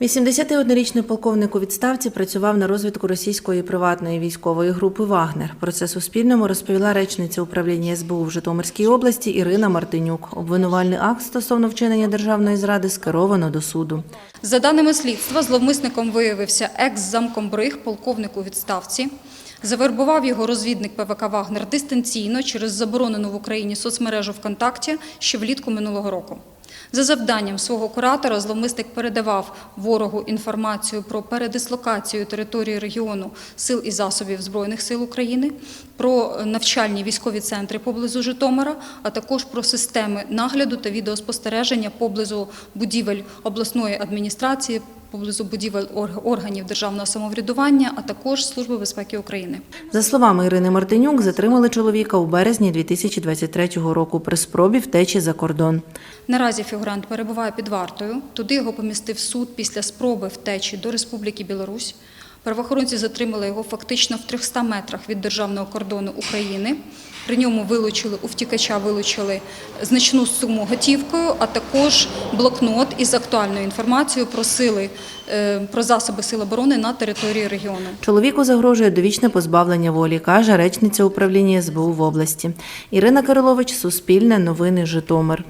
81-річний полковник у відставці працював на розвідку російської приватної військової групи Вагнер. Про це Суспільному розповіла речниця управління СБУ в Житомирській області Ірина Мартинюк. Обвинувальний акт стосовно вчинення державної зради скеровано до суду. За даними слідства, зловмисником виявився екс-замкомбриг, полковник у відставці. Завербував його розвідник ПВК «Вагнер» дистанційно через заборонену в Україні соцмережу ВКонтакті ще влітку минулого року. За завданням свого куратора зловмисник передавав ворогу інформацію про передислокацію території регіону сил і засобів Збройних сил України, про навчальні військові центри поблизу Житомира, а також про системи нагляду та відеоспостереження поблизу будівель обласної адміністрації, поблизу будівель органів державного самоврядування, а також Служби безпеки України. За словами Ірини Мартинюк, затримали чоловіка у березні 2023 року при спробі втечі за кордон. Наразі фігурант перебуває під вартою. Туди його помістив суд після спроби втечі до Республіки Білорусь. Правоохоронці затримали його фактично в 300 метрах від державного кордону України. При ньому вилучили у втікача вилучили значну суму готівкою, а також блокнот із актуальною інформацією про сили е, про засоби сил оборони на території регіону. Чоловіку загрожує довічне позбавлення волі, каже речниця управління СБУ в області. Ірина Кирилович, Суспільне, Новини, Житомир.